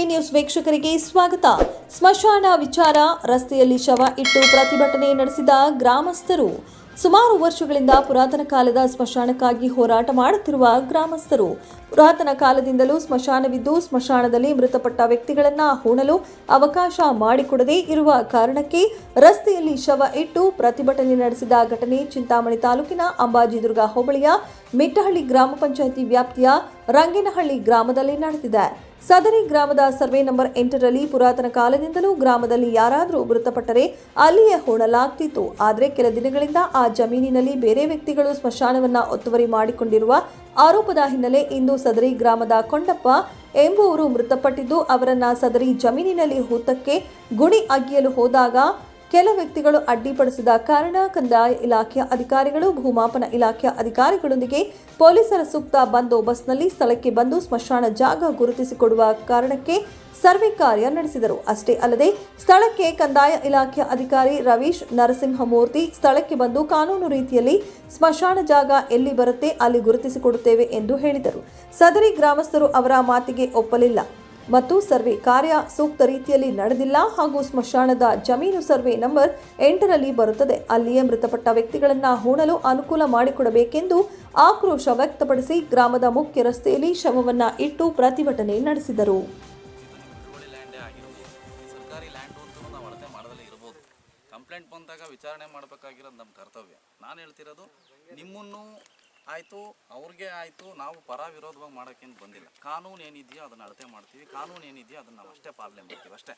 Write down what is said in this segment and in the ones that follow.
TV news ವೀಕ್ಷಕರಿಗೆ ಸ್ವಾಗತ. ಸ್ಮಶಾನ ವಿಚಾರ, ರಸ್ತೆಯಲ್ಲಿ ಶವ ಇಟ್ಟು ಪ್ರತಿಭಟನೆ ನಡೆಸಿದ ಗ್ರಾಮಸ್ಥರು. ಸುಮಾರು ವರ್ಷಗಳಿಂದ ಪುರಾತನ ಕಾಲದ ಸ್ಮಶಾನಕ್ಕಾಗಿ ಹೋರಾಟ ಮಾಡುತ್ತಿರುವ ಗ್ರಾಮಸ್ಥರು. ಪುರಾತನ ಕಾಲದಿಂದಲೂ ಸ್ಮಶಾನವಿದ್ದು, ಸ್ಮಶಾನದಲ್ಲಿ ಮೃತಪಟ್ಟ ವ್ಯಕ್ತಿಗಳನ್ನು ಹೂಣಲು ಅವಕಾಶ ಮಾಡಿಕೊಡದೇ ಇರುವ ಕಾರಣಕ್ಕೆ ರಸ್ತೆಯಲ್ಲಿ ಶವ ಇಟ್ಟು ಪ್ರತಿಭಟನೆ ನಡೆಸಿದ ಘಟನೆ ಚಿಂತಾಮಣಿ ತಾಲೂಕಿನ ಅಂಬಾಜಿದುರ್ಗ ಹೋಬಳಿಯ ಮಿಟ್ಟಹಳ್ಳಿ ಗ್ರಾಮ ಪಂಚಾಯಿತಿ ವ್ಯಾಪ್ತಿಯ ರಂಗಿನಹಳ್ಳಿ ಗ್ರಾಮದಲ್ಲಿ ನಡೆದಿದೆ. ಸದರಿ ಗ್ರಾಮದ ಸರ್ವೆ ನಂಬರ್ ಎಂಟರಲ್ಲಿ ಪುರಾತನ ಕಾಲದಿಂದಲೂ ಗ್ರಾಮದಲ್ಲಿ ಯಾರಾದರೂ ಮೃತಪಟ್ಟರೆ ಅಲ್ಲಿಯೇ ಹೂಣಲಾಗ್ತಿತ್ತು. ಆದರೆ ಕೆಲ ದಿನಗಳಿಂದ ಆ ಜಮೀನಿನಲ್ಲಿ ಬೇರೆ ವ್ಯಕ್ತಿಗಳು ಸ್ಮಶಾನವನ್ನ ಒತ್ತುವರಿ ಮಾಡಿಕೊಂಡಿರುವ ಆರೋಪದ ಹಿನ್ನೆಲೆ ಇಂದು ಸದರಿ ಗ್ರಾಮದ ಕೊಂಡಪ್ಪ ಎಂಬುವರು ಮೃತಪಟ್ಟಿದ್ದು, ಅವರನ್ನ ಸದರಿ ಜಮೀನಿನಲ್ಲಿ ಹೂತಕ್ಕೆ ಗುಣಿ ಅಗಿಯಲು ಹೋದಾಗ ಕೆಲ ವ್ಯಕ್ತಿಗಳು ಅಡ್ಡಿಪಡಿಸಿದ ಕಾರಣ ಕಂದಾಯ ಇಲಾಖೆಯ ಅಧಿಕಾರಿಗಳು, ಭೂಮಾಪನ ಇಲಾಖೆಯ ಅಧಿಕಾರಿಗಳೊಂದಿಗೆ ಪೊಲೀಸರ ಸೂಕ್ತ ಬಂದೋಬಸ್ತ್ನಲ್ಲಿ ಸ್ಥಳಕ್ಕೆ ಬಂದು ಸ್ಮಶಾನ ಜಾಗ ಗುರುತಿಸಿಕೊಡುವ ಕಾರಣಕ್ಕೆ ಸರ್ವೆ ಕಾರ್ಯ ನಡೆಸಿದರು. ಅಷ್ಟೇ ಅಲ್ಲದೆ, ಸ್ಥಳಕ್ಕೆ ಕಂದಾಯ ಇಲಾಖೆಯ ಅಧಿಕಾರಿ ರವೀಶ್ ನರಸಿಂಹಮೂರ್ತಿ ಸ್ಥಳಕ್ಕೆ ಬಂದು ಕಾನೂನು ರೀತಿಯಲ್ಲಿ ಸ್ಮಶಾನ ಜಾಗ ಎಲ್ಲಿ ಬರುತ್ತೆ ಅಲ್ಲಿ ಗುರುತಿಸಿಕೊಡುತ್ತೇವೆ ಎಂದು ಹೇಳಿದರು. ಸದರಿ ಗ್ರಾಮಸ್ಥರು ಅವರ ಮಾತಿಗೆ ಒಪ್ಪಲಿಲ್ಲ. ಮತ್ತು ಸರ್ವೆ ಕಾರ್ಯ ಸೂಕ್ತ ರೀತಿಯಲ್ಲಿ ನಡೆದಿಲ್ಲ ಹಾಗೂ ಸ್ಮಶಾನದ ಜಮೀನು ಸರ್ವೆ ನಂಬರ್ ಎಂಟರಲ್ಲಿ ಬರುತ್ತದೆ. ಅಲ್ಲಿಯೇ ಮೃತಪಟ್ಟ ವ್ಯಕ್ತಿಗಳನ್ನು ಹೂಣಲು ಅನುಕೂಲ ಮಾಡಿಕೊಡಬೇಕೆಂದು ಆಕ್ರೋಶ ವ್ಯಕ್ತಪಡಿಸಿ ಗ್ರಾಮದ ಮುಖ್ಯ ರಸ್ತೆಯಲ್ಲಿ ಶವವನ್ನು ಇಟ್ಟು ಪ್ರತಿಭಟನೆ ನಡೆಸಿದರು. ಕಂಪ್ಲೇಂಟ್ ಬಂದಾಗ ವಿಚಾರಣೆ ಮಾಡಬೇಕಾಗಿರೋದು ನಮ್ಮ ಕರ್ತವ್ಯ. ನಾನು ಹೇಳ್ತಿರೋದು, ನಿಮ್ಮನ್ನು ಆಯಿತು ಅವ್ರಿಗೆ ಆಯಿತು ನಾವು ಪರ ವಿರೋಧವಾಗಿ ಮಾಡೋಕ್ಕೇನು ಬಂದಿಲ್ಲ. ಕಾನೂನು ಏನಿದೆಯೋ ಅದನ್ನು ಅಳತೆ ಮಾಡ್ತೀವಿ ಕಾನೂನು ಏನಿದೆಯೋ ಅದನ್ನು ನಾವು ಅಷ್ಟೇ ಪಾಲನೆ ಮಾಡ್ತೀವಿ ಅಷ್ಟೇ.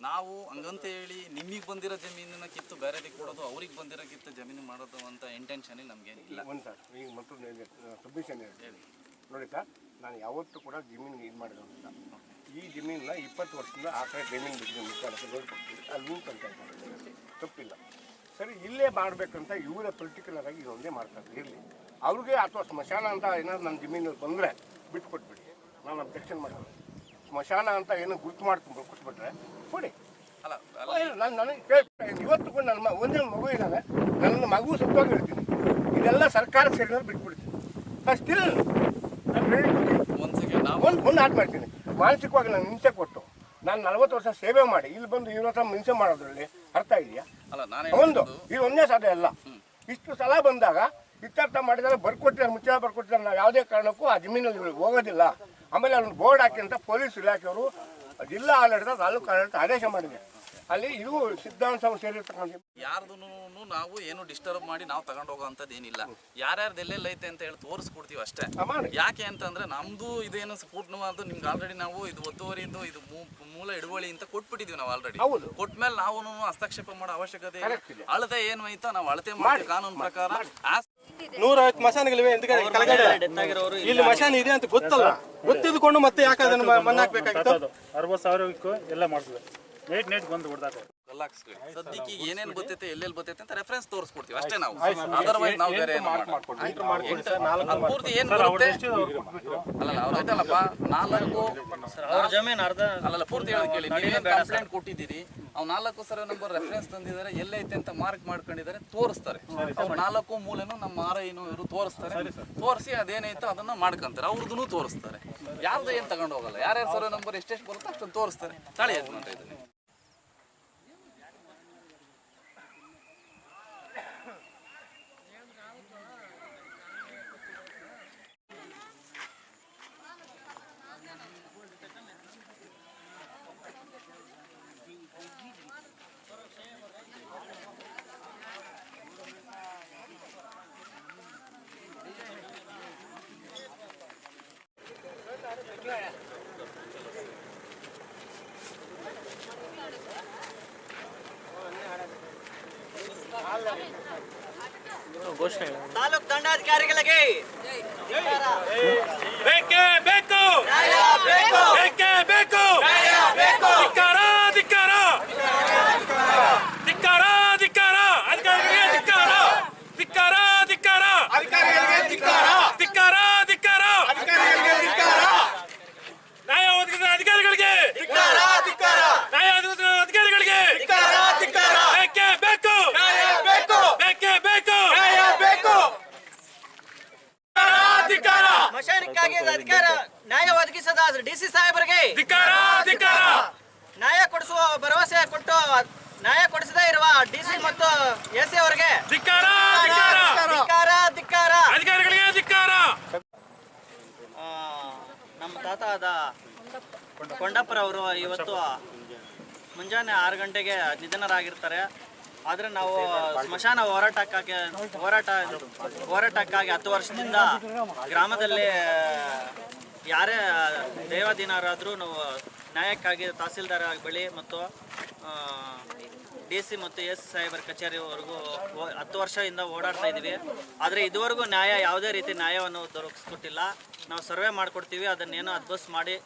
ನಾವು ಹಂಗಂತ ಹೇಳಿ ನಿಮಗೆ ಬಂದಿರೋ ಜಮೀನನ್ನ ಕಿತ್ತು ಬೇರೆದಿಗೆ ಕೊಡೋದು ಅವ್ರಿಗೆ ಬಂದಿರೋ ಕಿತ್ತು ಜಮೀನು ಮಾಡೋದು ಅಂತ ಇಂಟೆನ್ಷನ್ ನಮಗೇನಿಲ್ಲ ಒಂದು ಸರ್ ಈಗ ಮತ್ತೊಂದು ಸಬ್ಮಿಷನ್ ಹೇಳಿ. ನೋಡಿ ಸರ್ ನಾನು ಯಾವತ್ತೂ ಕೂಡ ಜಮೀನಿಗೆ ಇದು ಮಾಡಿರೋದಿಲ್ಲ ಈ ಜಮೀನನ್ನ ಇಪ್ಪತ್ತು ವರ್ಷದಿಂದ ಆ ಕಡೆ ಜಮೀನು ಬಿಟ್ಟಿದ್ದೀನಿ ಮುಖಾಲಕ್ಕೆ ರೋಡ್ ಕೊಡ್ತೀನಿ ಅಲ್ಲಿ ಪಂಚಾಯತ್ ತಪ್ಪಿಲ್ಲ. ಸರಿ ಇಲ್ಲೇ ಮಾಡಬೇಕಂತ ಇವರ ಪರ್ಟಿಕ್ಯುಲರ್ ಆಗಿ ಇದೊಂದೇ ಮಾಡ್ತಾರೆ ಇರಲಿ. ಅವ್ರಿಗೆ ಅಥವಾ ಸ್ಮಶಾನ ಅಂತ ಏನಾದ್ರು ನನ್ನ ಜಮೀನಲ್ಲಿ ಬಂದರೆ ಬಿಟ್ಕೊಟ್ಬಿಡಿ. ನಾನು ಅಬ್ಜೆಕ್ಷನ್ ಮಾಡ್ತೀನಿ. ಸ್ಮಶಾನ ಅಂತ ಏನೋ ಗುರುತು ಮಾಡ್ಕೊಂಡು ಕೊಟ್ಬಿಟ್ರೆ. ಕೊಡಿ. ಅಲ್ಲ ನಾನು ನನಗೆ ಇವತ್ತು ನನ್ನ ಮ- ಒಂದೇ ಮಗು ಇದ್ದಾನೆ. ನನ್ನ ಮಗು ಸುತ್ತೋಗಿರ್ತೀನಿ ಇದೆಲ್ಲ ಸರ್ಕಾರ ಸೇರಿದ್ರೆ ಬಿಟ್ಬಿಡ್ತೀನಿ. ಸ್ಟಿಲ್ ಒಂದು ಸೆಕೆಂಡ್ ನಾವು ಒಂದು ಒಂದು ಆಟ ಮಾಡ್ತೀನಿ. ಮಾನಸಿಕವಾಗಿ ನಾನು ಹಿಂಸೆ ಕೊಟ್ಟು ನಾನು ನಲವತ್ತು ವರ್ಷ ಸೇವೆ ಮಾಡಿ ಇಲ್ಲಿ ಬಂದು ಇವ್ರ ಹತ್ರ ಹಿಂಸೆ ಮಾಡೋದ್ರಲ್ಲಿ ಅರ್ಥ ಇದೆಯಾ? ಅಲ್ಲ ನಾನು ಒಂದು ಇದು ಒಂದೇ ಸಾಧ್ಯ ಅಲ್ಲ. ಇಷ್ಟು ಸಲ ಬಂದಾಗ ಇತ್ಯರ್ಥ ಮಾಡಿದಾಗ ಬರ್ಕೊಟ್ಟಿದ್ದಾರೆ ಮುಚ್ಚಳ ಬರ್ಕೊಟ್ಟಿದ್ದಾರೆ. ನಾವು ಯಾವುದೇ ಕಾರಣಕ್ಕೂ ಆ ಜಮೀನಲ್ಲಿ ಹೋಗೋದಿಲ್ಲ. ಆಮೇಲೆ ಅಲ್ಲಿ ಬೋರ್ಡ್ ಹಾಕಿ ಅಂತ ಪೊಲೀಸ್ ಇಲಾಖೆಯವರು ಜಿಲ್ಲಾ ಆಡಳಿತ ತಾಲೂಕು ಆಡಳಿತ ಆದೇಶ ಮಾಡಿದೆ. ಅಲ್ಲಿ ಇದು ಸಿದ್ಧಾಂತ ಸೇರಿರ್ತಕ್ಕಂಥ ಯಾರ್ದು ನಾವು ಏನು ಡಿಸ್ಟರ್ಬ್ ಮಾಡಿ ನಾವು ತಗೊಂಡು ಹೋಗೋಂಥದ್ದು ಏನಿಲ್ಲ. ಯಾರ್ಯಾರ್ದು ಎಲ್ಲೆಲ್ಲ ಐತೆ ಅಂತ ಹೇಳಿ ತೋರಿಸ್ಕೊಡ್ತೀವಿ ಅಷ್ಟೇ. ಯಾಕೆ ಅಂತಂದ್ರೆ ನಮ್ದು ಇದೇನು ಸ್ಫೂರ್ಣವಾದ ನಿಮ್ಗೆ ಆಲ್ರೆಡಿ ನಾವು ಇದು ಒತ್ತುವರಿದು ಇದು ಮೂಲ ಹಿಡುವಳಿ ಅಂತ ಕೊಟ್ಬಿಟ್ಟಿದೀವಿ ನಾವು ಆಲ್ರೆಡಿ. ಕೊಟ್ಮೇಲೆ ನಾವು ಹಸ್ತಕ್ಷೇಪ ಮಾಡೋ ಅವಶ್ಯಕತೆ. ಅಳತೆ ಏನು ಐತೋ ನಾವು ಅಳತೆ ಮಾಡಿ ಕಾನೂನು ಪ್ರಕಾರ. ನೂರೈವತ್ತು ಮಶಾನಗಳಿವೆ ಹಿಂದ್ಗಡೆ ಕೆಳಗಡೆ ಇಲ್ಲಿ. ಮಶಾನ ಇದೆ ಅಂತ ಗೊತ್ತಲ್ಲ? ಗೊತ್ತಿದ್ಕೊಂಡು ಮತ್ತೆ ಯಾಕೆ ಅದನ್ನು ಮಣ್ಣಾಕ್ಬೇಕಾಗಿತ್ತು? ಮಣ್ಣು ಹಾಕ್ಬೇಕಾಗಿತ್ತು ಅರವತ್ತು ಸಾವಿರಕ್ಕೂ ಎಲ್ಲ ಮಾಡ್ತದೆ ನೇಟ್ ನೇಟ್ ಬಂದು ಬಿಡ್ತಾರೆ ಕಲ್ಲಾಕ್ಸ್ಕೊಳ್ಳಿ ಸದ್ಯಕ್ಕೆ ಈಗ ಏನೇನು ಬರ್ತೈತೆ ಎಲ್ಲೆಲ್ಲಿ ಬರ್ತೈತೆ ಅಂತ ರೆಫರೆನ್ಸ್ ತೋರಿಸ್ಕೊಡ್ತೀವಿ. ಅಷ್ಟೇ ನಾವು. ಅದರ್ವೈಸ್ ನಾವು ಬೇರೆ ಏನು ಪೂರ್ತಿ ಏನು ಬರುತ್ತೆ? ಅಲ್ಲಲ್ಲ ಅವ್ರು ಐತಲ್ಲಪ್ಪ ನಾಲ್ಕು ಅವ್ರ ಜಮೀನ್ ಅರ್ಧ ಅಲ್ಲಲ್ಲ ಪೂರ್ತಿ ಹೇಳೋದು ಕೇಳಿ. ನೀವೇನು ಕಂಪ್ಲೇಂಟ್ ಕೊಟ್ಟಿದ್ದೀರಿ ಅವ್ರು ನಾಲ್ಕು ಸಾವಿರ ನಂಬರ್ ರೆಫರೆನ್ಸ್ ತಂದಿದ್ದಾರೆ ಎಲ್ಲೈತೆ ಅಂತ ಮಾರ್ಕ್ ಮಾಡ್ಕೊಂಡಿದ್ದಾರೆ ತೋರಿಸ್ತಾರೆ. ಅವ್ರು ನಾಲ್ಕು ಮೂಲೆನೂ ನಮ್ಮ ಆರ ಏನು ಇವರು ತೋರಿಸ್ತಾರೆ. ತೋರಿಸಿ ಅದೇನೈತೋ ಅದನ್ನ ಮಾಡ್ಕೊಂತಾರೆ. ಅವ್ರದ್ದು ತೋರಿಸ್ತಾರೆ. ಯಾರ್ದು ಏನು ತಗೊಂಡು ಹೋಗಲ್ಲ? ಯಾರ್ಯಾರು ಸರ್ವೆ ನಂಬರ್ ಎಷ್ಟೆಷ್ಟು ಬರುತ್ತೋ ಅಷ್ಟನ್ನು ತೋರಿಸ್ತಾರೆ. ತಾಳಿ ಯಜಮಾನ್ರೆ ಇದನ್ನ. ತಾಲೂಕ್ ದಂಡಾಧಿಕಾರಿಗಳಿಗೆ ಬೇಕೇ ಬೇಕು ಬೇಕೇ ಬೇಕು ಧಿಕ್ಕಾರ ಧಿಕ್ಕಾರ ಧಿಕ್ಕಾರ ಧಿಕ್ಕಾರ ಅಧಿಕಾರಿಗಳಿಗೆ ಧಿಕ್ಕಾರ ಧಿಕ್ಕಾರ ಧಿಕ್ಕಾರ ಧಿಕ್ಕಾರ ಧಿಕ್ಕಾರ ನ್ಯಾಯ ಒದಗಿಸಿದ ಅಧಿಕಾರಿಗಳಿಗೆ ನ್ಯಾಯ ಒದಗಿಸಿದ ಅಧಿಕಾರಿಗಳಿಗೆ ಬೇಕೇ ಬೇಕು ಬೇಕೇ ಬೇಕು ಧಿಕ್ಕಾರ ಮಶಾನಿಕ್ಕಾಗಿ ಅಧಿಕಾರ ನ್ಯಾಯ ಒದಗಿಸದ ಡಿ ಸಿ ಸಾಹೇಬರಿಗೆ ನ್ಯಾಯ ಕೊಡಿಸುವ ಭರವಸೆ ಕೊಟ್ಟು ನ್ಯಾಯ ಕೊಡಿಸದೇ ಇರುವ ಡಿಸಿ ಮತ್ತು ಎಸಿ ಸಿ ಅವರಿಗೆ ಧಿಕ್ಕಾರ ಧಿಕ್ಕಾರ ಆ, ನಮ್ಮ ತಾತ ಆದ ಕೊಂಡಪ್ಪರವರು ಇವತ್ತು ಮುಂಜಾನೆ ಆರು ಗಂಟೆಗೆ ನಿಧನರಾಗಿರ್ತಾರೆ. ಆದರೆ ನಾವು ಸ್ಮಶಾನ ಹೋರಾಟಕ್ಕಾಗಿ ಹೋರಾಟ ಹೋರಾಟಕ್ಕಾಗಿ ಹತ್ತು ವರ್ಷದಿಂದ ಗ್ರಾಮದಲ್ಲಿ ಯಾರೇ ದೇವಾಧೀನರಾದರೂ ನಾವು ನ್ಯಾಯಕ್ಕಾಗಿ ತಹಸೀಲ್ದಾರ್ ಬಳಿ ಮತ್ತು ಡಿ ಸಿ ಮತ್ತು ಎಸ್ ಸಾಹೇಬರ ಕಚೇರಿವರೆಗೂ ಹತ್ತು ವರ್ಷದಿಂದ ಓಡಾಡ್ತಾ ಇದ್ದೀವಿ. ಆದರೆ ಇದುವರೆಗೂ ನ್ಯಾಯ ಯಾವುದೇ ರೀತಿ ನ್ಯಾಯವನ್ನು ದೊರಕಿಸ್ಕೊಟ್ಟಿಲ್ಲ. ನಾವು ಸರ್ವೆ ಮಾಡಿಕೊಡ್ತೀವಿ, ಅದನ್ನೇನೋ ಅದ್ಭುತ ಮಾಡಿ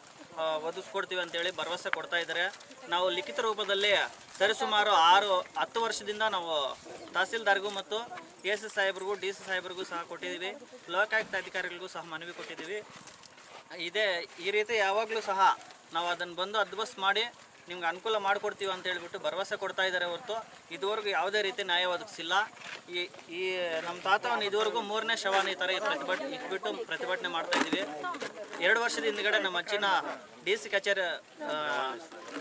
ಒದಗಿಸ್ಕೊಡ್ತೀವಿ ಅಂತೇಳಿ ಭರವಸೆ ಕೊಡ್ತಾ ಇದ್ದಾರೆ. ನಾವು ಲಿಖಿತ ರೂಪದಲ್ಲಿ ಸರಿಸುಮಾರು ಆರು, ಹತ್ತು ವರ್ಷದಿಂದ ನಾವು ತಹಸೀಲ್ದಾರ್ಗೂ ಮತ್ತು ಎ ಸಿ ಸಾಹೇಬ್ರಿಗೂ, ಡಿ ಸಿ ಸಾಹೇಬ್ರಿಗೂ ಸಹ ಕೊಟ್ಟಿದ್ದೀವಿ. ಲೋಕಾಯುಕ್ತ ಅಧಿಕಾರಿಗಳಿಗೂ ಸಹ ಮನವಿ ಕೊಟ್ಟಿದ್ದೀವಿ. ಇದೇ, ಈ ರೀತಿ ಯಾವಾಗಲೂ ಸಹ ನಾವು ಅದನ್ನು ಬಂದು ಅದ್ಬಸ್ ಮಾಡಿ ನಿಮ್ಗೆ ಅನುಕೂಲ ಮಾಡಿಕೊಡ್ತೀವಿ ಅಂತ ಹೇಳ್ಬಿಟ್ಟು ಭರವಸೆ ಕೊಡ್ತಾ ಇದ್ದಾರೆ ಹೊರತು ಇದುವರೆಗೂ ಯಾವುದೇ ರೀತಿ ನ್ಯಾಯ ಒದಗಿಸಿಲ್ಲ. ಈ ಈ, ನಮ್ಮ ತಾತವನ್ನು ಇದುವರೆಗೂ ಮೂರನೇ ಶವಾನ ಈ ಥರ ಪ್ರತಿಭಟನೆ ಇಟ್ಬಿಟ್ಟು ಪ್ರತಿಭಟನೆ ಮಾಡ್ತಾ ಇದ್ದೀವಿ. ಎರಡು ವರ್ಷದ ಹಿಂದ್ಗಡೆ ನಮ್ಮ ಅಜ್ಜಿನ ಡಿ ಸಿ ಕಚೇರಿ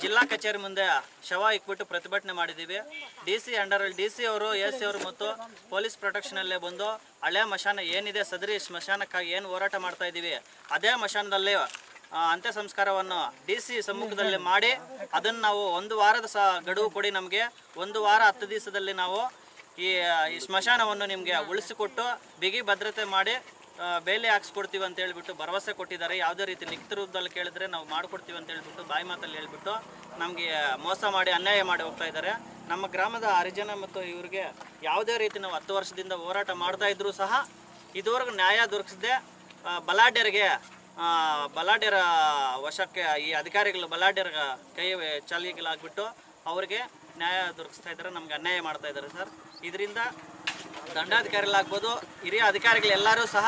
ಜಿಲ್ಲಾ ಕಚೇರಿ ಮುಂದೆ ಶವ ಇಕ್ಬಿಟ್ಟು ಪ್ರತಿಭಟನೆ ಮಾಡಿದ್ದೀವಿ. ಡಿ ಸಿ ಅಂಡರಲ್ಲಿ, ಡಿ ಸಿ ಅವರು, ಎ ಸಿ ಅವರು ಮತ್ತು ಪೊಲೀಸ್ ಪ್ರೊಟೆಕ್ಷನಲ್ಲೇ ಬಂದು ಹಳೆ ಮಶಾನ ಏನಿದೆ, ಸದರಿ ಸ್ಮಶಾನಕ್ಕಾಗಿ ಏನು ಹೋರಾಟ ಮಾಡ್ತಾ ಇದ್ದೀವಿ, ಅದೇ ಮಶಾನದಲ್ಲಿ ಅಂತ್ಯ ಸಂಸ್ಕಾರವನ್ನು ಡಿ ಸಿ ಸಮ್ಮುಖದಲ್ಲಿ ಮಾಡಿ ಅದನ್ನು ನಾವು ಒಂದು ವಾರದ ಸಹ ಗಡುವು ಕೊಡಿ ನಮಗೆ. ಒಂದು ವಾರ ಹತ್ತು ದಿವಸದಲ್ಲಿ ನಾವು ಈ ಈ ಸ್ಮಶಾನವನ್ನು ನಿಮಗೆ ಉಳಿಸಿಕೊಟ್ಟು ಬಿಗಿ ಭದ್ರತೆ ಮಾಡಿ ಬೇಲಿ ಹಾಕ್ಸ್ಕೊಡ್ತೀವಿ ಅಂತ ಹೇಳ್ಬಿಟ್ಟು ಭರವಸೆ ಕೊಟ್ಟಿದ್ದಾರೆ. ಯಾವುದೇ ರೀತಿ ಲಿಖಿತ ರೂಪದಲ್ಲಿ ಕೇಳಿದ್ರೆ ನಾವು ಮಾಡಿಕೊಡ್ತೀವಿ ಅಂತ ಹೇಳ್ಬಿಟ್ಟು ಬಾಯಿ ಮಾತಲ್ಲಿ ಹೇಳ್ಬಿಟ್ಟು ನಮಗೆ ಮೋಸ ಮಾಡಿ, ಅನ್ಯಾಯ ಮಾಡಿ ಹೋಗ್ತಾ ಇದ್ದಾರೆ. ನಮ್ಮ ಗ್ರಾಮದ ಹರಿಜನ ಮತ್ತು ಇವರಿಗೆ ಯಾವುದೇ ರೀತಿ ನಾವು ಹತ್ತು ವರ್ಷದಿಂದ ಹೋರಾಟ ಮಾಡ್ತಾ ಇದ್ರೂ ಸಹ ಇದುವರೆಗೂ ನ್ಯಾಯ ದೊರಕಿಸದೆ ಬಲಾಢ್ಯರಿಗೆ ಬಲಾಢ್ಯರ ವಶಕ್ಕೆ ಈ ಅಧಿಕಾರಿಗಳು ಬಲಾಢ್ಯರ ಕೈ ಚಾಲಿಗಳಾಗ್ಬಿಟ್ಟು ಅವರಿಗೆ ನ್ಯಾಯ ದೊರಕಿಸ್ತಾ ಇದ್ದಾರೆ, ನಮ್ಗೆ ಅನ್ಯಾಯ ಮಾಡ್ತಾ ಇದ್ದಾರೆ ಸರ್. ಇದರಿಂದ ದಂಡಾಧಿಕಾರಿಗಳಾಗ್ಬೋದು, ಹಿರಿಯ ಅಧಿಕಾರಿಗಳೆಲ್ಲರೂ ಸಹ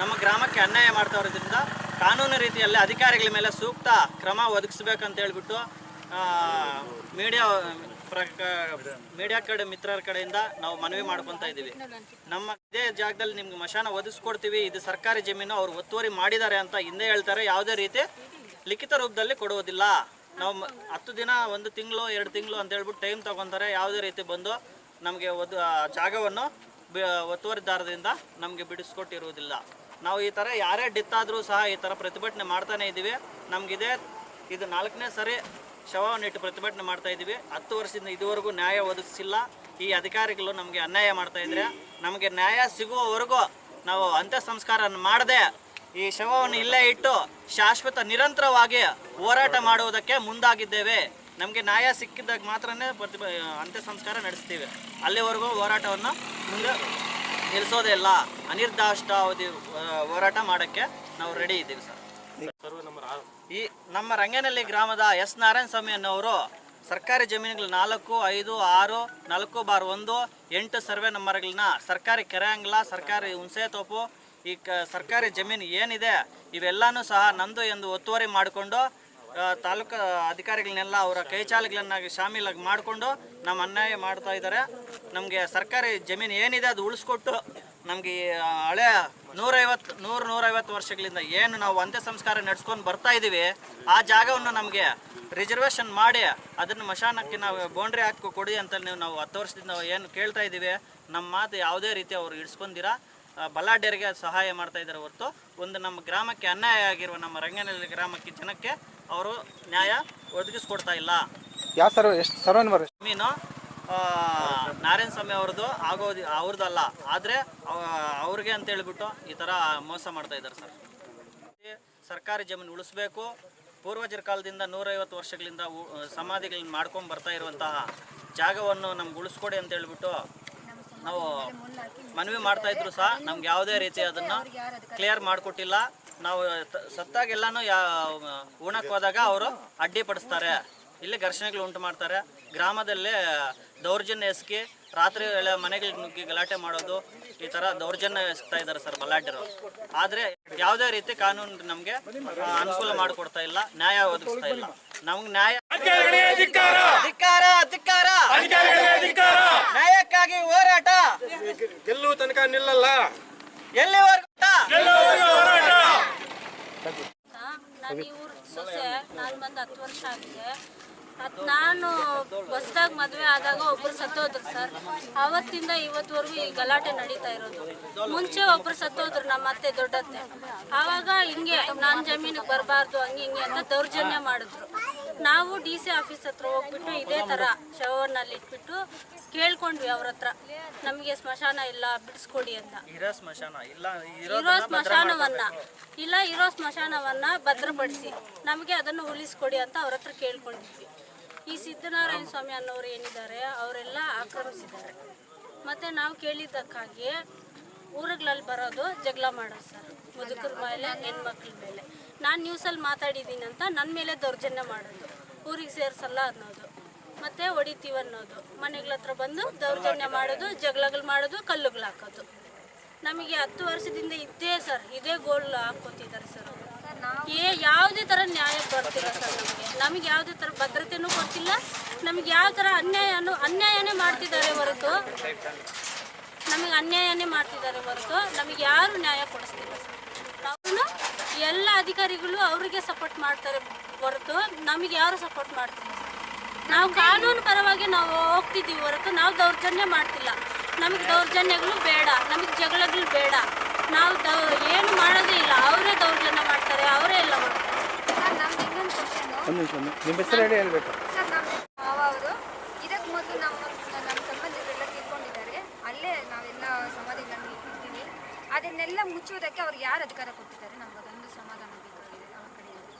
ನಮ್ಮ ಗ್ರಾಮಕ್ಕೆ ಅನ್ಯಾಯ ಮಾಡ್ತಾ ಇರೋದ್ರಿಂದ ಕಾನೂನು ರೀತಿಯಲ್ಲಿ ಅಧಿಕಾರಿಗಳ ಮೇಲೆ ಸೂಕ್ತ ಕ್ರಮ ಒದಗಿಸ್ಬೇಕಂತ ಹೇಳ್ಬಿಟ್ಟು ಮೀಡಿಯಾ ಪ್ರಕ ಮೀಡಿಯಾ ಕಡೆ ಮಿತ್ರರ ಕಡೆಯಿಂದ ನಾವು ಮನವಿ ಮಾಡ್ಕೊತಾ ಇದ್ದೀವಿ. ನಮ್ಮ ಇದೇ ಜಾಗದಲ್ಲಿ ನಿಮ್ಗೆ ಮಶಾನ ಒದಗಿಸ್ಕೊಡ್ತೀವಿ. ಇದು ಸರ್ಕಾರಿ ಜಮೀನು, ಅವ್ರು ಒತ್ತುವರಿ ಮಾಡಿದ್ದಾರೆ ಅಂತ ಹಿಂದೆ ಹೇಳ್ತಾರೆ. ಯಾವುದೇ ರೀತಿ ಲಿಖಿತ ರೂಪದಲ್ಲಿ ಕೊಡುವುದಿಲ್ಲ. ನಾವು ಹತ್ತು ದಿನ, ಒಂದು ತಿಂಗಳು, ಎರಡು ತಿಂಗಳು ಅಂತ ಹೇಳ್ಬಿಟ್ಟು ಟೈಮ್ ತಗೊತಾರೆ. ಯಾವುದೇ ರೀತಿ ಬಂದು ನಮಗೆ ಒದ್ ಜಾಗವನ್ನು ಒತ್ತುವರಿದಾರದಿಂದ ನಮಗೆ ಬಿಡಿಸ್ಕೊಟ್ಟಿರುವುದಿಲ್ಲ. ನಾವು ಈ ಥರ ಯಾರೇ ಡಿತ್ತಾದರೂ ಸಹ ಈ ಥರ ಪ್ರತಿಭಟನೆ ಮಾಡ್ತಾನೆ ಇದ್ದೀವಿ. ನಮಗಿದೆ ಇದು ನಾಲ್ಕನೇ ಸರಿ ಶವವನ್ನು ಇಟ್ಟು ಪ್ರತಿಭಟನೆ ಮಾಡ್ತಾ ಇದ್ದೀವಿ. ಹತ್ತು ವರ್ಷದಿಂದ ಇದುವರೆಗೂ ನ್ಯಾಯ ಒದಗಿಸಿಲ್ಲ. ಈ ಅಧಿಕಾರಿಗಳು ನಮಗೆ ಅನ್ಯಾಯ ಮಾಡ್ತಾ ಇದ್ರೆ ನಮಗೆ ನ್ಯಾಯ ಸಿಗುವವರೆಗೂ ನಾವು ಅಂತ್ಯ ಸಂಸ್ಕಾರ ಮಾಡದೆ ಈ ಶವವನ್ನು ಇಲ್ಲೇ ಇಟ್ಟು ಶಾಶ್ವತ ನಿರಂತರವಾಗಿ ಹೋರಾಟ ಮಾಡುವುದಕ್ಕೆ ಮುಂದಾಗಿದ್ದೇವೆ. ನಮಗೆ ನ್ಯಾಯ ಸಿಕ್ಕಿದಾಗ ಮಾತ್ರನೇ ಅಂತ್ಯ ಸಂಸ್ಕಾರ ನಡೆಸ್ತೀವಿ. ಅಲ್ಲಿವರೆಗೂ ಹೋರಾಟವನ್ನು ಮುಂದೆ ನಿಲ್ಲಿಸೋದೇ ಇಲ್ಲ. ಅನಿರ್ದಿಷ್ಟಾವಧಿ ಹೋರಾಟ ಮಾಡೋಕ್ಕೆ ನಾವು ರೆಡಿ ಇದ್ದೀವಿ ಸರ್. ಈ ನಮ್ಮ ರಂಗನಹಳ್ಳಿ ಗ್ರಾಮದ ಎಸ್ ನಾರಾಯಣ ಸ್ವಾಮಿ ಅನ್ನೋರು ಸರ್ಕಾರಿ ಜಮೀನುಗಳು ನಾಲ್ಕು, ಐದು, ಆರು, ನಾಲ್ಕು ಬಾರ್ ಒಂದು, ಎಂಟು ಸರ್ವೆ ನಂಬರ್ಗಳನ್ನ ಸರ್ಕಾರಿ ಕೆರೆ ಅಂಗ್ಲ, ಸರ್ಕಾರಿ ಹುಣಸೆ ತೋಪು, ಈ ಕ ಸರ್ಕಾರಿ ಜಮೀನು ಏನಿದೆ ಇವೆಲ್ಲನೂ ಸಹ ನಂದು ಎಂದು ಒತ್ತುವರಿ ಮಾಡಿಕೊಂಡು ತಾಲೂಕು ಅಧಿಕಾರಿಗಳನ್ನೆಲ್ಲ ಅವರ ಕೈಚಾಲುಗಳನ್ನಾಗಿ ಶಾಮೀಲಾಗಿ ಮಾಡಿಕೊಂಡು ನಮ್ಮ ಅನ್ಯಾಯ ಮಾಡ್ತಾ ಇದ್ದಾರೆ. ನಮಗೆ ಸರ್ಕಾರಿ ಜಮೀನು ಏನಿದೆ ಅದು ಉಳಿಸ್ಕೊಟ್ಟು ನಮಗೆ ಹಳೆ ನೂರೈವತ್ತು ನೂರು ನೂರೈವತ್ತು ವರ್ಷಗಳಿಂದ ಏನು ನಾವು ಒಂದೇ ಸಂಸ್ಕಾರ ನಡ್ಸ್ಕೊಂಡು ಬರ್ತಾ ಇದ್ದೀವಿ ಆ ಜಾಗವನ್ನು ನಮಗೆ ರಿಸರ್ವೇಷನ್ ಮಾಡಿ ಅದನ್ನು ಮಶಾನಕ್ಕೆ ನಾವು ಬೌಂಡ್ರಿ ಹಾಕಿ ಕೊಡಿ ಅಂತ ನೀವು ನಾವು ಹತ್ತು ವರ್ಷದಿಂದ ಏನು ಕೇಳ್ತಾ ಇದ್ದೀವಿ ನಮ್ಮ ಮಾತು ಯಾವುದೇ ರೀತಿ ಅವರು ಇಡ್ಸ್ಕೊಂಡಿರ ಬಲ್ಲಾಢ್ಯರಿಗೆ ಬಲಾಢ್ಯರಿಗೆ ಸಹಾಯ ಮಾಡ್ತಾ ಇದ್ದಾರೆ ಹೊರತು ಒಂದು ನಮ್ಮ ಗ್ರಾಮಕ್ಕೆ ಅನ್ಯಾಯ ಆಗಿರುವ ನಮ್ಮ ರಂಗನಹಳ್ಳಿ ಗ್ರಾಮಕ್ಕೆ ಜನಕ್ಕೆ ಅವರು ನ್ಯಾಯ ಒದಗಿಸ್ಕೊಡ್ತಾ ಇಲ್ಲ. ಯಾವ ಸರ್ವ ಎಷ್ಟು ಸರ್ವ ಮೀನು ನಾರಾಯಣ ಸ್ವಾಮಿ ಅವ್ರದ್ದು ಆಗೋದು ಅವ್ರದ್ದಲ್ಲ. ಆದರೆ ಅವ್ರಿಗೆ ಅಂತ ಹೇಳ್ಬಿಟ್ಟು ಈ ಥರ ಮೋಸ ಮಾಡ್ತಾ ಇದ್ದಾರೆ ಸರ್. ಸರ್ಕಾರಿ ಜಮೀನು ಉಳಿಸ್ಬೇಕು. ಪೂರ್ವಜರ ಕಾಲದಿಂದ ನೂರೈವತ್ತು ವರ್ಷಗಳಿಂದ ಸಮಾಧಿಗಳನ್ನ ಮಾಡ್ಕೊಂಡು ಬರ್ತಾ ಇರುವಂತಹ ಜಾಗವನ್ನು ನಮ್ಗೆ ಉಳಿಸ್ಕೊಡಿ ಅಂತ ಹೇಳ್ಬಿಟ್ಟು ನಾವು ಮನವಿ ಮಾಡ್ತಾ ಇದ್ರು ಸಹ. ನಮ್ಗೆ ಯಾವುದೇ ರೀತಿ ಅದನ್ನು ಕ್ಲಿಯರ್ ಮಾಡಿಕೊಟ್ಟಿಲ್ಲ. ನಾವು ಸತ್ತಾಗೆಲ್ಲಾನು ಯಾ ಉಣಕ್ಕೆ ಹೋದಾಗ ಅವರು ಅಡ್ಡಿಪಡಿಸ್ತಾರೆ ಇಲ್ಲಿ ಘರ್ಷಣೆಗಳು ಉಂಟು ಮಾಡ್ತಾರೆ. ಗ್ರಾಮದಲ್ಲೇ ದೌರ್ಜನ್ಯ ಎಸ್ಕಿ ರಾತ್ರಿ ವೇಳೆ ಮನೆಗಳಿಗೆ ನುಗ್ಗಿ ಗಲಾಟೆ ಮಾಡೋದು ಈ ಥರ ದೌರ್ಜನ್ಯ ಎಸ್ತಾ ಇದ್ದಾರೆ ಸರ್ ಬಲಾಢ್ಯರು ಆದರೆ ಯಾವುದೇ ರೀತಿ ಕಾನೂನು ನಮಗೆ ಅನುಕೂಲ ಮಾಡಿಕೊಡ್ತಾ ಇಲ್ಲ ನ್ಯಾಯ ಒದಗಿಸ್ತಾ ಇಲ್ಲ. ನಮ್ಗೆ ನ್ಯಾಯ ಧಿಕ್ಕಾರ ಅಧಿಕಾರ! ನ್ಯಾಯಕ್ಕಾಗಿ ಹೋರಾಟ! ಗೆಲ್ಲುವ ತನಕ ನಿಲ್ಲಲ್ಲ. ಎಲ್ಲಿವರೆಗೂ ಹೋರಾಟ? ನಾನು ಬಂದು ಹತ್ತು ವರ್ಷ ಆಗಿದೆ. ಅದು ನಾನು ಹೊಸದಾಗಿ ಮದುವೆ ಆದಾಗ ಒಬ್ರು ಸತ್ತೋದ್ರು ಸರ್. ಅವತ್ತಿಂದ ಇವತ್ತುವರೆಗೂ ಈ ಗಲಾಟೆ ನಡೀತಾ ಇರೋದು. ಮುಂಚೆ ಒಬ್ರು ಸತ್ತೋದ್ರು ನಮ್ಮ ಅತ್ತೆ ದೊಡ್ಡತ್ತೆ. ಆವಾಗ ಹಿಂಗೆ ನನ್ನ ಜಮೀನಿಗೆ ಬರಬಾರ್ದು ಹಂಗೆ ಹಿಂಗೆ ಅಂತ ದೌರ್ಜನ್ಯ ಮಾಡಿದ್ರು. ನಾವು ಡಿ ಸಿ ಆಫೀಸ್ ಹತ್ರ ಹೋಗ್ಬಿಟ್ಟು ಇದೇ ಥರ ಶವನಲ್ಲಿ ಇಟ್ಬಿಟ್ಟು ಕೇಳ್ಕೊಂಡ್ವಿ ಅವ್ರ ಹತ್ರ. ನಮಗೆ ಸ್ಮಶಾನ ಇಲ್ಲ ಬಿಡಿಸ್ಕೊಡಿ ಅಂತ. ಇರೋ ಸ್ಮಶಾನ ಇಲ್ಲ ಇರೋ ಸ್ಮಶಾನವನ್ನ. ಇಲ್ಲ ಇರೋ ಸ್ಮಶಾನವನ್ನ ಭದ್ರಪಡಿಸಿ. ನಮಗೆ ಅದನ್ನು ಉಳಿಸ್ಕೊಡಿ ಅಂತ ಅವ್ರ ಹತ್ರ ಕೇಳ್ಕೊಂಡಿದ್ವಿ. ಈ ಸಿದ್ದನಾರಾಯಣ ಸ್ವಾಮಿ ಅನ್ನೋರು ಏನಿದ್ದಾರೆ, ಅವರೆಲ್ಲ ಆಕ್ರಮಿಸಿದ್ದಾರೆ. ಮತ್ತೆ ನಾವು ಕೇಳಿದ್ದಕ್ಕಾಗಿ ಊರುಗಳಲ್ಲಿ ಬರೋದು ಜಗಳ ಮಾಡೋದು ಸರ್. ಮುದುಕರ ಮೇಲೆ, ಹೆಣ್ಮಕ್ಳ ಮೇಲೆ. ನಾನು ನ್ಯೂಸಲ್ಲಿ ಮಾತಾಡಿದ್ದೀನಿ ಅಂತ ನನ್ನ ಮೇಲೆ ದೌರ್ಜನ್ಯ ಮಾಡೋದು. ಊರಿಗೆ ಸೇರಿಸಲ್ಲ ಅನ್ನೋದು. ಮತ್ತೆ ಹೊಡಿತೀವಿ ಅನ್ನೋದು. ಮನೆಗಳ ಹತ್ರ ಬಂದು ದೌರ್ಜನ್ಯ ಮಾಡೋದು, ಜಗಳಗಳು ಮಾಡೋದು, ಕಲ್ಲುಗಳು ಹಾಕೋದು. ನಮಗೆ ಹತ್ತು ವರ್ಷದಿಂದ ಇದ್ದೇ ಸರ್, ಇದೇ ಗೋಲ್ ಹಾಕೋತಿದ್ದಾರೆ ಸರ್ ಏ, ಯಾವುದೇ ಥರ ನ್ಯಾಯ ಕೊಡ್ತಿಲ್ಲ ಸರ್ ನಮಗೆ. ನಮಗೆ ಯಾವುದೇ ಥರ ಭದ್ರತೆನೂ ಕೊಡ್ತಿಲ್ಲ. ನಮಗೆ ಯಾವ ಥರ ಅನ್ಯಾಯನೂ ಅನ್ಯಾಯನೇ ಮಾಡ್ತಿದ್ದಾರೆ ಹೊರತು. ನಮಗೆ ಅನ್ಯಾಯನೇ ಮಾಡ್ತಿದ್ದಾರೆ ಹೊರತು. ನಮಗೆ ಯಾರು ನ್ಯಾಯ ಕೊಡಿಸ್ತಿಲ್ಲ ಸರ್. ನಾವು ಎಲ್ಲ ಅಧಿಕಾರಿಗಳು ಅವರಿಗೆ ಸಪೋರ್ಟ್ ಮಾಡ್ತಾರೆ ಹೊರತು ನಮಗೆ ಯಾರು ಸಪೋರ್ಟ್ ಮಾಡ್ತಿಲ್ಲ ನಾವು ಕಾನೂನು ಪರವಾಗಿ ನಾವು ಹೋಗ್ತಿದ್ದೀವಿ ಹೊರತು ನಾವು ದೌರ್ಜನ್ಯ ಮಾಡ್ತಿಲ್ಲ. ನಮಗೆ ದೌರ್ಜನ್ಯಗಳು ಬೇಡ. ನಮಗೆ ಜಗಳಗಳು ಬೇಡ. ನಾವು ದೌ ಏನು ಮಾಡೋದೇ ಇಲ್ಲ. ಅವರೇ ದೌರ್ಜನ್ಯ ಮಾಡ್ತಾರೆ ಅವರೇ ಎಲ್ಲ ಮಾಡ್ತಾರೆ. ಸರ್ ನಮ್ದು ಇನ್ನೊಂದು ಕ್ವಶನು ನಿಮ್ಮ ಹೆಸರು ಹೇಳಿ ಹೇಳ್ಬೇಕು? ಸರ್ ನಮ್ಮ ಮಾವ ಅವರು. ಇದಕ್ಕೆ ಮೊದಲು ನಮ್ಮ ನಮ್ಮ ಸಂಬಂಧಿಕರೆಲ್ಲ ತೀರ್ಕೊಂಡಿದ್ದಾರೆ ಅಲ್ಲೇ ನಾವೆಲ್ಲ ಸಮಾಧಿಗಳನ್ನು ಇಟ್ಟಿರ್ತೀವಿ ಅದನ್ನೆಲ್ಲ ಮುಚ್ಚುವುದಕ್ಕೆ ಅವ್ರಿಗೆ ಯಾರು ಅಧಿಕಾರ ಕೊಟ್ಟಿದ್ದಾರೆ? ನಮ್ಗೆ ಅದೊಂದು ಸಮಾಧಾನ ಬೇಕಾಗಿದೆ ಅವ್ರ ಕಡೆಯಿಂದ.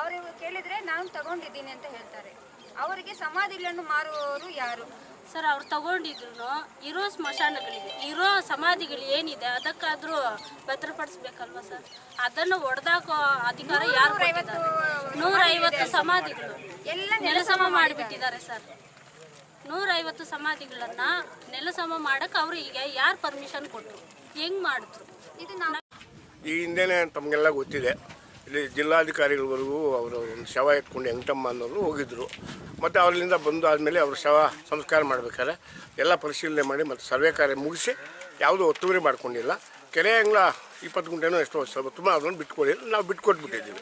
ಅವರು ಕೇಳಿದರೆ ನಾನು ತಗೊಂಡಿದ್ದೀನಿ ಅಂತ ಹೇಳ್ತಾರೆ. ಅವರಿಗೆ ಸಮಾಧಿಗಳನ್ನು ಮಾರುವವರು ಯಾರು? ಸರ್ ಅವ್ರು ತಗೊಂಡಿದ್ರು ಇರೋ ಸ್ಮಶಾನಗಳಿದೆ ಇರೋ ಸಮಾಧಿಗಳು ಏನಿದೆ ಅದಕ್ಕಾದ್ರೂ ಭದ್ರಪಡಿಸ್ಬೇಕಲ್ವಾ ಸರ್? ಅದನ್ನು ಒಡೆದಾಕೋ ಅಧಿಕಾರ ಯಾರು ನೂರೈವತ್ತು ಸಮಾಧಿಗಳು. ಎಲ್ಲ ನೆಲಸಮ ಮಾಡಿಬಿಟ್ಟಿದ್ದಾರೆ ಸರ್. ನೂರೈವತ್ತು ಸಮಾಧಿಗಳನ್ನ ನೆಲಸಮ ಮಾಡಕ್ ಅವ್ರು ಈಗ ಯಾರು ಪರ್ಮಿಷನ್ ಕೊಟ್ಟರು ಹೆಂಗ್ ಮಾಡಿದ್ರು? ಇದು ಈ ಹಿಂದೆನೇ ತಮಗೆಲ್ಲ ಗೊತ್ತಿದೆ. ಇಲ್ಲಿ ಜಿಲ್ಲಾಧಿಕಾರಿಗಳವರೆಗೂ ಅವರು ಒಂದು ಶವ ಎತ್ಕೊಂಡು ಎಂಟಮ್ಮ ಅನ್ನೋರು ಹೋಗಿದ್ದರು ಮತ್ತು ಅವರಿಂದ ಬಂದು ಆದಮೇಲೆ ಅವರು ಶವ ಸಂಸ್ಕಾರ ಮಾಡಬೇಕಾದ್ರೆ ಎಲ್ಲ ಪರಿಶೀಲನೆ ಮಾಡಿ ಮತ್ತು ಸರ್ವೆ ಕಾರ್ಯ ಮುಗಿಸಿ ಯಾವುದೂ ಒತ್ತುವರಿ ಮಾಡ್ಕೊಂಡಿಲ್ಲ. ಕೆರೆ ಅಂಗ್ಲ ಇಪ್ಪತ್ತು ಗುಂಟೆನೋ ಎಷ್ಟೋ ತುಂಬ ಅದನ್ನು ಬಿಟ್ಕೊಡಿ ನಾವು ಬಿಟ್ಕೊಟ್ಬಿಟ್ಟಿದ್ದೀವಿ.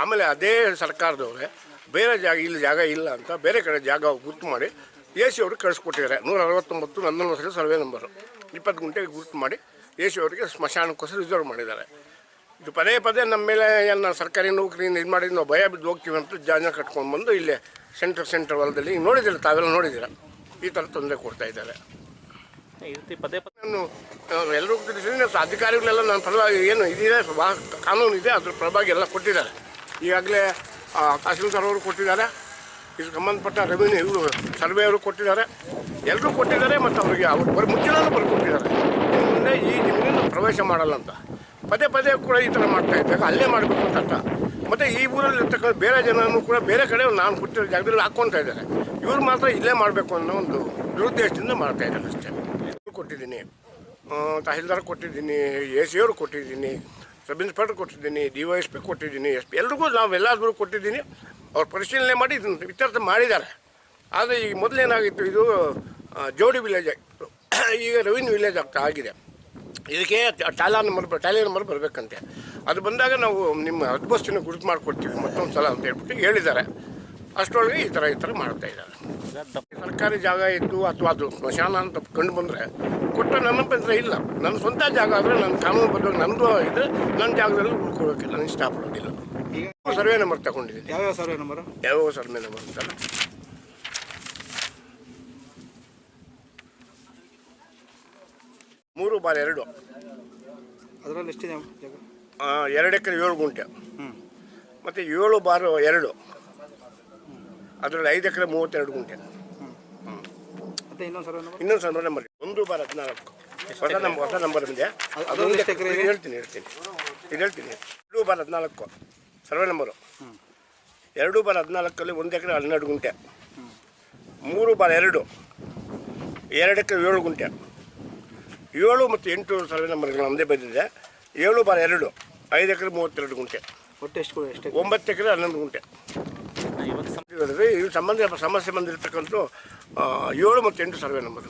ಆಮೇಲೆ ಅದೇ ಸರ್ಕಾರದವ್ರೆ ಬೇರೆ ಜಾಗ ಇಲ್ಲಿ ಜಾಗ ಇಲ್ಲ ಅಂತ ಬೇರೆ ಕಡೆ ಜಾಗ ಗುರುತು ಮಾಡಿ ಎ ಸಿ ಅವ್ರಿಗೆ ಕಳಿಸ್ಕೊಟ್ಟಿದ್ದಾರೆ. ನೂರ ಅರವತ್ತೊಂಬತ್ತು ನಂದನ ವರ್ಷದ ಸರ್ವೆ ನಂಬರು. ಇಪ್ಪತ್ತು ಗುಂಟೆಗೆ ಗುರುತು ಮಾಡಿ ಎ ಸಿ ಅವರಿಗೆ ಸ್ಮಶಾನಕ್ಕೋಸ್ಕರ ರಿಸರ್ವ್ ಮಾಡಿದ್ದಾರೆ. ಇದು ಪದೇ ಪದೇ ನಮ್ಮ ಮೇಲೆ ಏನು ಸರ್ಕಾರಿ ನೌಕರಿಯಿಂದ ಇದು ಮಾಡಿದ್ದು ನಾವು ಭಯ ಬಿದ್ದು ಹೋಗ್ತೀವಿ ಅಂತ ಜಾಜ ಕಟ್ಕೊಂಡು ಬಂದು ಇಲ್ಲೇ ಸೆಂಟ್ರ್ ಸೆಂಟ್ರ್ ಹೊಲದಲ್ಲಿ ಈಗ ನೋಡಿದ್ದೀರ ತಾವೆಲ್ಲ ನೋಡಿದ್ದೀರ ಈ ಥರ ತೊಂದರೆ ಕೊಡ್ತಾ ಇದ್ದಾರೆ. ಈ ರೀತಿ ಪದೇ ಪದೇ ನಾನು ಎಲ್ಲರೂ ತಿಳಿಸಿದ್ರೆ ಅಧಿಕಾರಿಗಳೆಲ್ಲ ನನ್ನ ಪರವಾಗಿ ಏನು ಇದಿದೆ ಕಾನೂನು ಇದೆ ಅದ್ರ ಪರವಾಗಿ ಎಲ್ಲ ಕೊಟ್ಟಿದ್ದಾರೆ. ಈಗಾಗಲೇ ತಹಸೀಲ್ದಾರ್ ಅವರು ಕೊಟ್ಟಿದ್ದಾರೆ ಇದು ಸಂಬಂಧಪಟ್ಟ ರೆವಿನ್ಯೂ ಇವರು ಸರ್ವೆ ಅವರು ಕೊಟ್ಟಿದ್ದಾರೆ. ಎಲ್ಲರೂ ಕೊಟ್ಟಿದ್ದಾರೆ ಮತ್ತು ಅವರಿಗೆ ಅವ್ರು ಬರೀ ಮುಚ್ಚಿನ ಬರ್ಕೊಟ್ಟಿದ್ದಾರೆ. ಮುಂದೆ ಈ ಜಮೀನನ್ನು ಪ್ರವೇಶ ಮಾಡಲ್ಲ ಅಂತ. ಪದೇ ಪದೇ ಕೂಡ ಈ ಥರ ಮಾಡ್ತಾ ಇದ್ದಾಗ ಅಲ್ಲೇ ಮಾಡಬೇಕು ಅಂತ ಮತ್ತು ಈ ಊರಲ್ಲಿ ಇರ್ತಕ್ಕಂಥ ಬೇರೆ ಜನನೂ ಕೂಡ ಬೇರೆ ಕಡೆ ನಾನು ಕೊಟ್ಟಿರೋ ಜಾಗದಲ್ಲಿ ಹಾಕ್ಕೊತಾ ಇದ್ದಾರೆ. ಇವ್ರು ಮಾತ್ರ ಇಲ್ಲೇ ಮಾಡಬೇಕು ಅನ್ನೋ ಒಂದು ದುರುದ್ದೇಶದಿಂದ ಮಾಡ್ತಾ ಇದ್ದಾರೆ ಅಷ್ಟೇ. ಕೊಟ್ಟಿದ್ದೀನಿ ತಹಸೀಲ್ದಾರ್ ಕೊಟ್ಟಿದ್ದೀನಿ ಎ ಸಿ ಅವರು ಕೊಟ್ಟಿದ್ದೀನಿ ಸಬ್ ಇನ್ಸ್ಪೆಕ್ಟರ್ ಕೊಟ್ಟಿದ್ದೀನಿ, ಡಿ ವೈ ಎಸ್ ಪಿ ಕೊಟ್ಟಿದ್ದೀನಿ, ಎಸ್ ಪಿ ಎಲ್ರಿಗೂ ನಾವು ಎಲ್ಲಾದ್ರೂ ಕೊಟ್ಟಿದ್ದೀನಿ. ಅವ್ರು ಪರಿಶೀಲನೆ ಮಾಡಿ ಇದನ್ನು ಇತ್ಯರ್ಥ ಮಾಡಿದ್ದಾರೆ. ಆದರೆ ಈಗ ಮೊದಲೇನಾಗಿತ್ತು, ಇದು ಜೋಡಿ ವಿಲೇಜ್ ಆಗಿತ್ತು ಈಗ ರವೀನ್ ವಿಲೇಜ್ ಆಗ್ತಾ ಆಗಿದೆ. ಇದಕ್ಕೆ ಟಾಲಾ ಮರ ಟಾಲಿ ನಂಬರ್ ಬರಬೇಕಂತೆ. ಅದು ಬಂದಾಗ ನಾವು ನಿಮ್ಮ ಹದ್ಬಸ್ತಿನ ಗುರುತು ಮಾಡಿಕೊಡ್ತೀವಿ ಮತ್ತೊಂದು ಸಲ ಅಂತ ಹೇಳ್ಬಿಟ್ಟು ಹೇಳಿದ್ದಾರೆ. ಅಷ್ಟರೊಳಗೆ ಈ ಥರ ಈ ಥರ ಮಾಡ್ತಾ ಇದ್ದಾರೆ. ಸರ್ಕಾರಿ ಜಾಗ ಇತ್ತು ಅಥವಾ ಅದು ಸ್ಮಶಾನ ಅಂತ ಕಂಡು ಬಂದರೆ ಕೊಟ್ಟ ನನ್ನ ಪತ್ರ ಇಲ್ಲ. ನನ್ನ ಸ್ವಂತ ಜಾಗ ಆದರೆ ನನ್ನ ಕಾನೂನುಬದ್ಧವಾಗಿ ನಂದು ಇದ್ದರೆ ನನ್ನ ಜಾಗದಲ್ಲಿ ಉಳ್ಕೊಳ್ಳೋಕೆ ನಾನು ಇಷ್ಟಪಡೋದಿಲ್ಲ. ಸರ್ವೆ ನಂಬರ್ ತಗೊಂಡಿದ್ದೀನಿ. ಯಾವ್ಯಾವ ಸರ್ವೆ ನಂಬರು ಯಾವ ಸರ್ವೆ ನಂಬರ್ ಅಂತಲ್ಲ? ಮೂರು ಬಾರ್ ಎರಡು. ಅದರಲ್ಲಿ ಎಷ್ಟಿದೆ ಜಾಗ? ಎರಡು ಎಕರೆ ಏಳು ಗುಂಟೆ. ಮತ್ತು ಏಳು ಬಾರು ಎರಡು. ಅದರಲ್ಲಿ ಐದು ಎಕರೆ ಮೂವತ್ತೆರಡು ಗುಂಟೆ. ಮತ್ತೆ ಇನ್ನೊಂದು ಸರ್ವೆ ನಂಬರ್? ಇನ್ನೊಂದು ಸರ್ವೆ ನಂಬರ್ ಒಂದು ಬಾರ್ ಹದಿನಾಲ್ಕು. ಹೊಸ ನಂಬರ್ ಹೊಸ ನಂಬರ್ ಇದೆ. ಅದು- ಅದೊಂದು ಎಕರೆ ಇದೆ? ಹೇಳ್ತೀನಿ ಹೇಳ್ತೀನಿ. ಇದು ಹೇಳ್ತೀನಿ. ಎರಡು ಬಾರ್ ಹದಿನಾಲ್ಕು. Survey number. ಎರಡು ಬಾರ್ ಹದಿನಾಲ್ಕಲ್ಲಿ ಒಂದು ಎಕರೆ ಹನ್ನೆರಡು ಗುಂಟೆ. ಮೂರು ಬಾರ್ ಎರಡು. ಎರಡು ಎಕರೆ ಏಳು ಗುಂಟೆ. ಏಳು ಮತ್ತು ಎಂಟು ಸರ್ವೆ ನಂಬರ್ಗಳು ನಮ್ಮದೇ ಬಂದಿದೆ. ಏಳು ಬಾರ ಎರಡು ಐದು ಎಕರೆ ಮೂವತ್ತೆರಡು ಗುಂಟೆ. ಒಟ್ಟು ಎಷ್ಟು ಎಷ್ಟು ಒಂಬತ್ತು ಎಕರೆ ಹನ್ನೊಂದು ಗುಂಟೆ. ಇವತ್ತು ಹೇಳಿದ್ರೆ ಇದು ಸಂಬಂಧ ಸಮಸ್ಯೆ ಬಂದಿರತಕ್ಕಂಥ ಏಳು ಮತ್ತು ಎಂಟು ಸರ್ವೆ ನಂಬರ್